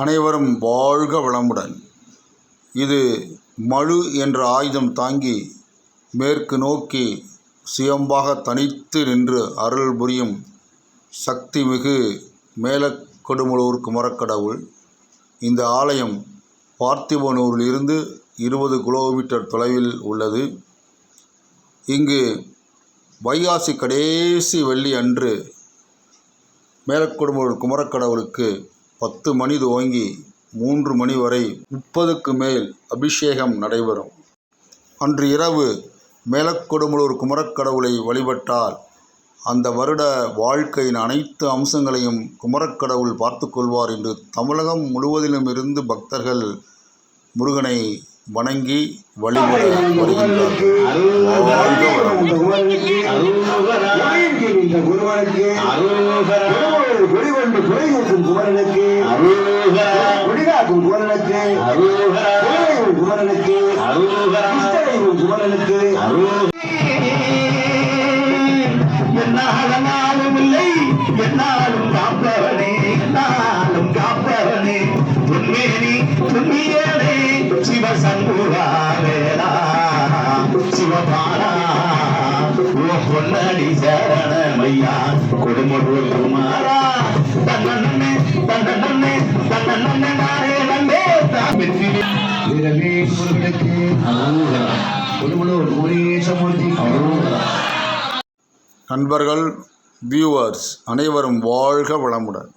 அனைவரும் வாழ்க வளமுடன். இது மழு என்ற ஆயுதம் தாங்கி மேற்கு நோக்கி சுயம்பாக தனித்து நின்று அருள் புரியும் சக்தி மிகு மேலக்கொடுமலூர் குமரக்கடவுள் இந்த ஆலயம் பார்த்திபனூரிலிருந்து இருபது கிலோமீட்டர் தொலைவில் உள்ளது. இங்கு வைகாசி கடைசி வெள்ளி அன்று மேலக்கொடுமலூர் குமரக்கடவுளுக்கு பத்து மணி துவங்கி மூன்று மணி வரை முப்பதுக்கு மேல் அபிஷேகம் நடைபெறும். அன்று இரவு மேலக்கொடுமலூர் குமரக்கடவுளை வழிபட்டால் அந்த வருட வாழ்க்கையின் அனைத்து அம்சங்களையும் குமரக்கடவுள் பார்த்து கொள்வார் என்று தமிழகம் முழுவதிலும் இருந்து பக்தர்கள் முருகனை வணங்கி வழிபட வருகின்றார் குறைகூட்டும் குமரனுக்கு. குடிகாக்கும் குமரனுக்கு. குறையும் குமரனுக்கு. இஷ்டடையும் குமரனுக்கு. என்னாலும் இல்லை என்னாலும் காப்பவனே. என்னாலும் காப்பவனே. உண்மையனி. உண்மையனே சிவசங்குராவேலா சிவபாலா ஓ பொன்னடி சரணமையா கொடுமொருள் குமாரா தன்னே தன்னே தன்னே நானே நன்னே விரலே முருகனுக்கு. குருவினுக்கு குருமலூர் குமரேசமூர்த்தி நண்பர்கள் வியூவர்ஸ் அனைவரும் வாழ்க வளமுடன்.